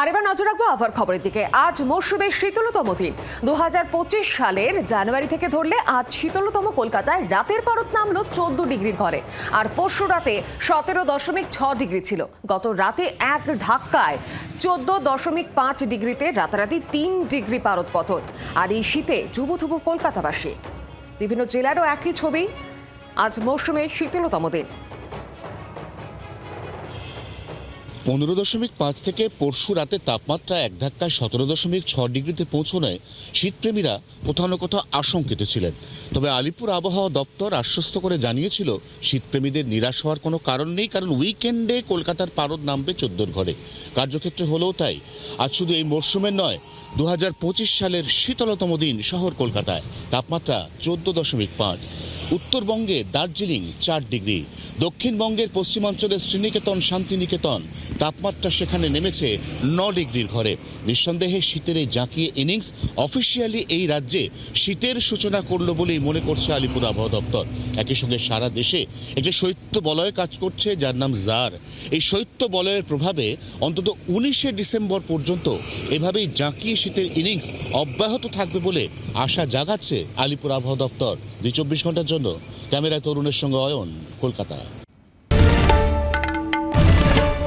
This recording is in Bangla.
আর এবার নজর রাখব আবহাওয়ার খবরের দিকে। আজ মৌসুমের শীতলতম দিন। দু হাজার পঁচিশ সালের জানুয়ারি থেকে ধরলে আজ শীতলতম কলকাতায় রাতের পারদ নামলো চোদ্দ ডিগ্রির ঘরে। আর পরশু রাতে সতেরো দশমিক ছ ডিগ্রি ছিল। গত রাতে এক ধাক্কায় চোদ্দ দশমিক পাঁচ ডিগ্রিতে রাতারাতি তিন ডিগ্রি পারদ পতন। আর এই শীতে যুবথুবু কলকাতাবাসী। বিভিন্ন জেলারও একই ছবি। আজ মৌসুমের শীতলতম দিন। পনেরো দশমিক পাঁচ থেকে পরশু রাতে তাপমাত্রা এক ধাক্কায় সতেরো দশমিক ছ ডিগ্রিতে পৌঁছনোয় শীতপ্রেমীরা কোথাও না কোথাও আশঙ্কিত ছিলেন। তবে আলিপুর আবহাওয়া দপ্তর আশ্বস্ত করে জানিয়েছিল, শীতপ্রেমীদের নিরাশ হওয়ার কোনো কারণ নেই, কারণ উইকেন্ডে কলকাতার পারদ নামবে চোদ্দোর ঘরে। কার্যক্ষেত্রে হলেও তাই। আজ শুধু এই মরশুমের নয় দু পঁচিশ সালের শীতলতম দিন শহর কলকাতায়। তাপমাত্রা চোদ্দ দশমিক পাঁচ। উত্তরবঙ্গে দার্জিলিং চার ডিগ্রি। দক্ষিণবঙ্গের পশ্চিমাঞ্চলের শ্রীনিকেতন শান্তিনিকেতন, তাপমাত্রা সেখানে নেমেছে ন ডিগ্রির ঘরে। নিঃসন্দেহে শীতের এই জাঁকিয়ে ইনিংস অফিসিয়ালি এই রাজ্যে শীতের সূচনা করল বলেই মনে করছে আলিপুর আবহাওয়া দপ্তর। একই সঙ্গে সারা দেশে একটি শৈত্য বলয় কাজ করছে, যার নাম জার। এই শৈত্য বলয়ের প্রভাবে অন্তত উনিশে ডিসেম্বর পর্যন্ত এভাবেই জাঁকিয়ে শীতের ইনিংস অব্যাহত থাকবে বলে আশা জাগাচ্ছে আলিপুর আবহাওয়া দপ্তর। দুই চব্বিশ ঘণ্টার জন্য। ক্যামেরায় তরুণের সঙ্গে অয়ন, কলকাতা।